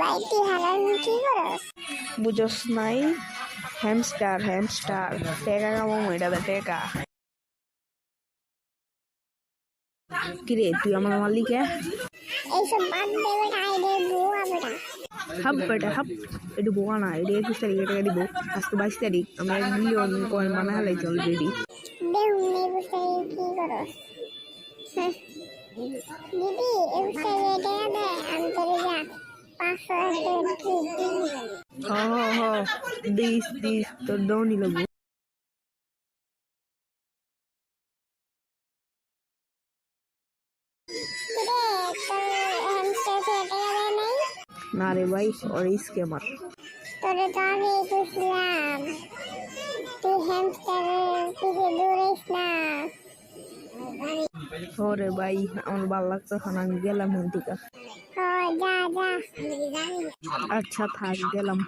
ভাই তুই কি করস? বুঝস নাই। হ্যামস্টার হ্যামস্টার টেকা কামাবো এটাতে টেকা। কিরে তুই আমার মালিকে? এইসব বাদ দে বেটা আইডে বুয়া বেটা। হাব বেটা হাব। এটা বোয়া না এটা একুশ তারিখ টাকা দিব। আজকে বাইশ তারিখ আমি এক মিলিয়ন কয়েন বানা হেলাইছি অলরেডি দেখুন এই বুঝতে কি করস। দিদি এই বুঝতে টাকা দে আমি তোর যা পাঁচশো টাকা কি হ হ হ দিস দিস তোর দৌনি লাগবো কিরে তোর হ্যামস্টার থেকে টাকা দেয় নাই না ওরে ভাই আমার ভালো লাগতো এখন আমি গেলাম হেন থেকে আচ্ছা থাক গেলাম।